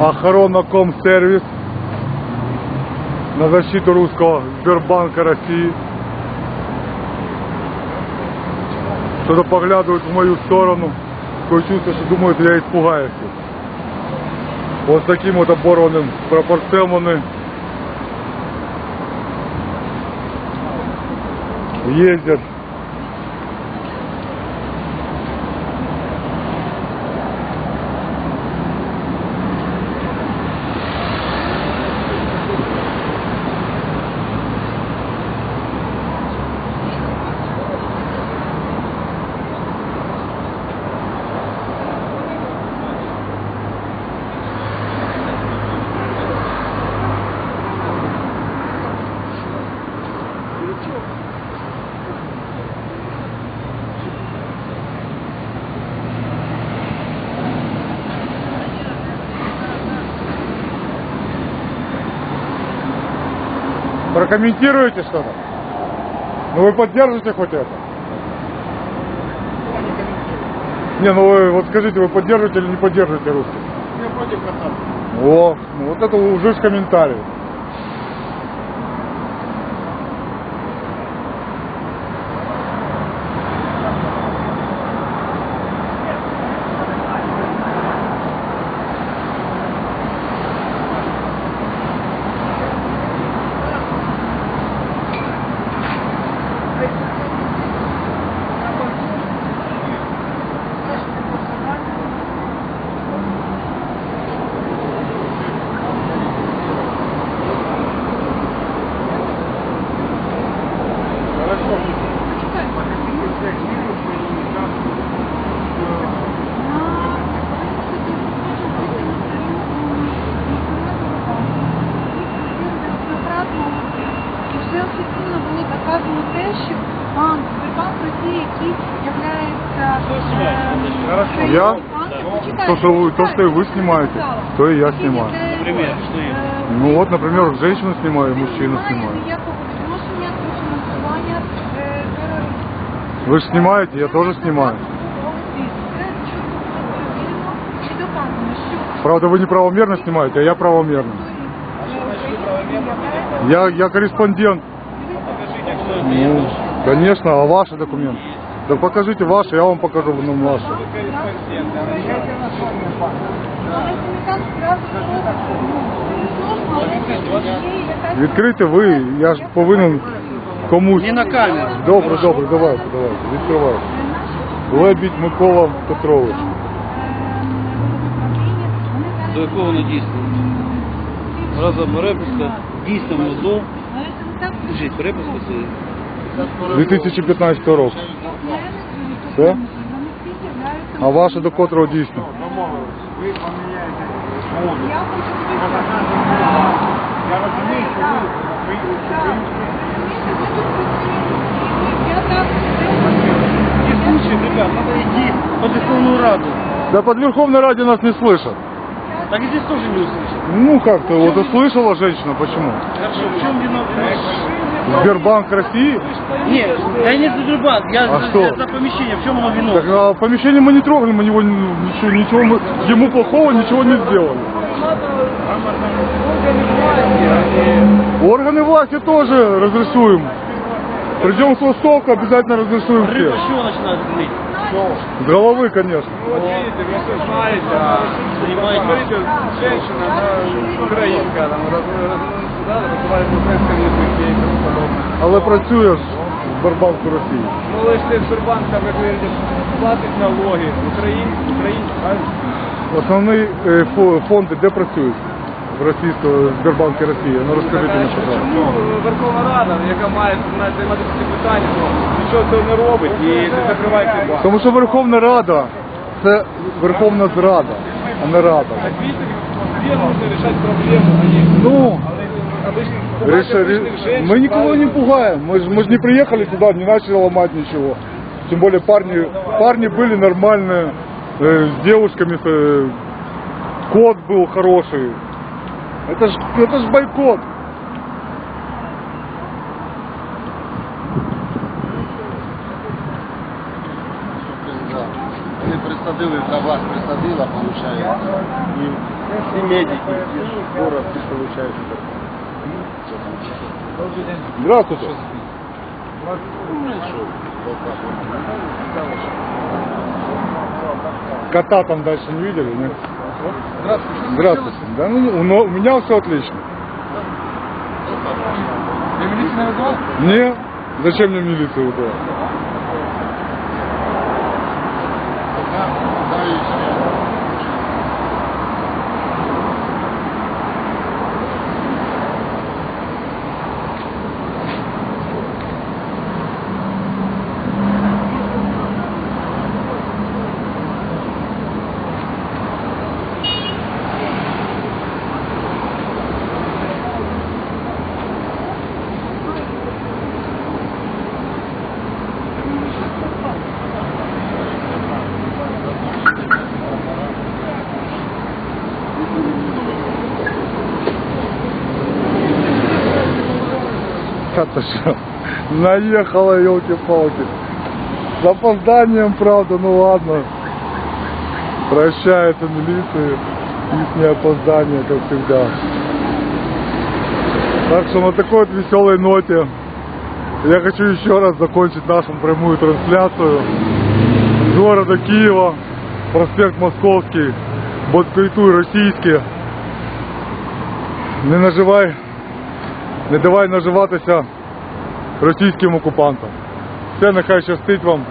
Охорона Комсервис на защиту русского Сбербанка России. Что-то поглядывают в мою сторону. Такое чувство, что думают, я испугаюсь. Вот с таким вот оборванным пропорциями ездят. Прокомментируете что-то? Ну вы поддержите хоть это? Не, ну вы вот скажите, вы поддерживаете или не поддерживаете русских? Я против касаться. О, ну вот это уже ж комментарий. Хорошо. Покажите всех видео, что они не так. І вже офіційно було доказано те, що банк, Сбербанк Росії, який являється ем, Хорошо. країною Я? банків, почекайте, То, что вы, то, что и вы почекайте, снимаете, сказала. то и я Який снимаю. являється, Например, что я? е, Ну вот, например, женщину снимаю, и не мужчину має снимаю. ніякого відношення до фінансування е, тероризму. Вы же снимаете, я тоже снимаю. Це чудово перевірено і доказано, що Правда, вы неправомерно снимаете, а я правомерно. Я, я корреспондент. Покажите, кто Ну, конечно, а ваши документы? Да покажите ваши, я вам покажу ну, ваши. Вы корреспондент. Обращайте на свой банк. Але комітет справді сложно, але є якась... Відкрийте ви, я ж повинен комусь. Не на камеру. Добре, добре, давайте, давайте, відкривайте. Лебідь Микола Петрович. До якого не дійсно? Разом перепуска, дійсно МОЗО, Але це не так Скажіть, перепуска це 2015 року. Все? А ваше до котрого дійсно? Домовились. Ви поміняєте моду. Я хочу тобі Можна сказати. кажуть, Я розумію, що Так. ви Так. українські. Розумієте, ви тут працюєте. Я так не слушай, ребят, надо идти под Верховную Раду. Да под Верховной Раде нас не слышат. Так и здесь тоже не услышат. Ну как-то, вот услышала женщина, почему? Хорошо, в чем виноват? Сбербанк России? Нет, я не за Сбербанк, я А за, что? за помещение, в чем оно Так виноват? а помещение мы не трогали, мы него ничего, ничего мы ему плохого ничего не сделали. Органы власти тоже разрисуем. Придем с Востока, обязательно разрисуем Рыба всех. с чего начинает гнить? С головы, конечно. Вот видите, вы все знаете, а смотрите, женщина, она украинка, там, раз- раз- да. Але працює в Сбербанку Росії. Ну, але ж ти Сбербанк, там, ви говорите, платить налоги, Україн, Україн, правильно? Основні е, фо- фонди де працюють? В російському Сбербанку Росії. Ну розкажіть мені, пожалуйста. Чому Верховна Рада, яка має знає, займатися цим питанням, нічого цього не робить і не закриває цей банк? Тому що Верховна Рада це Верховна Зрада, а не Рада. Так видите, где нужно решать проблему, а не... Ну, Але обычно, Реша- обычных женщин, Мы никого не правильно? пугаем. Мы, ж- мы же не приехали сюда, не начали ломать ничего. Тем более парни, парни были нормальные, э, с девушками, э, кот был хороший. Это ж, это ж бойкот. вони присадили, та вас присадила, виходить. І всі медики, всі ж скоро, всі получають. Здравствуйте. Кота там дальше не видели, нет? Здравствуйте. Здравствуйте. Да, ну, у, меня все отлично. Ты милицию не вызвал? Не, зачем мне милицию вызывать? Это что? Наехала, елки-палки. С опозданием, правда, ну ладно. Прощается милиция. Их опоздание, как всегда. Так что на такой вот веселой ноте я хочу еще раз закончить нашу прямую трансляцию с города Киева, проспект Московский, Боткайтуй російський. Не наживай не давай наживатися російським окупантам. Все, нехай щастить вам.